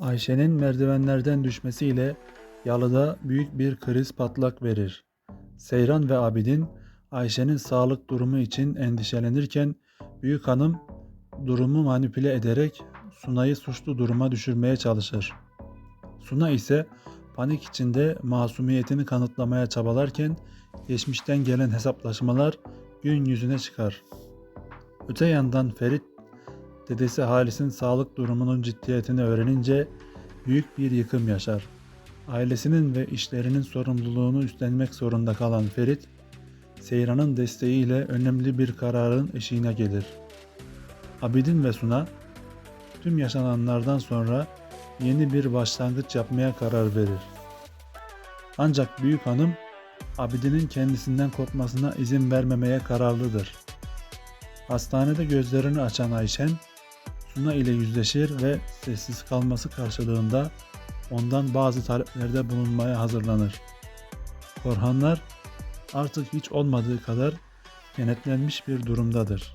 Ayşe'nin merdivenlerden düşmesiyle yalıda büyük bir kriz patlak verir. Seyran ve Abidin Ayşe'nin sağlık durumu için endişelenirken büyük hanım durumu manipüle ederek Sunay'ı suçlu duruma düşürmeye çalışır. Suna ise panik içinde masumiyetini kanıtlamaya çabalarken geçmişten gelen hesaplaşmalar gün yüzüne çıkar. Öte yandan Ferit dedesi Halis'in sağlık durumunun ciddiyetini öğrenince büyük bir yıkım yaşar. Ailesinin ve işlerinin sorumluluğunu üstlenmek zorunda kalan Ferit, Seyran'ın desteğiyle önemli bir kararın eşiğine gelir. Abidin ve Suna, tüm yaşananlardan sonra yeni bir başlangıç yapmaya karar verir. Ancak büyük hanım, Abidin'in kendisinden kopmasına izin vermemeye kararlıdır. Hastanede gözlerini açan Ayşen, Suna ile yüzleşir ve sessiz kalması karşılığında ondan bazı taleplerde bulunmaya hazırlanır. Korhanlar artık hiç olmadığı kadar kenetlenmiş bir durumdadır.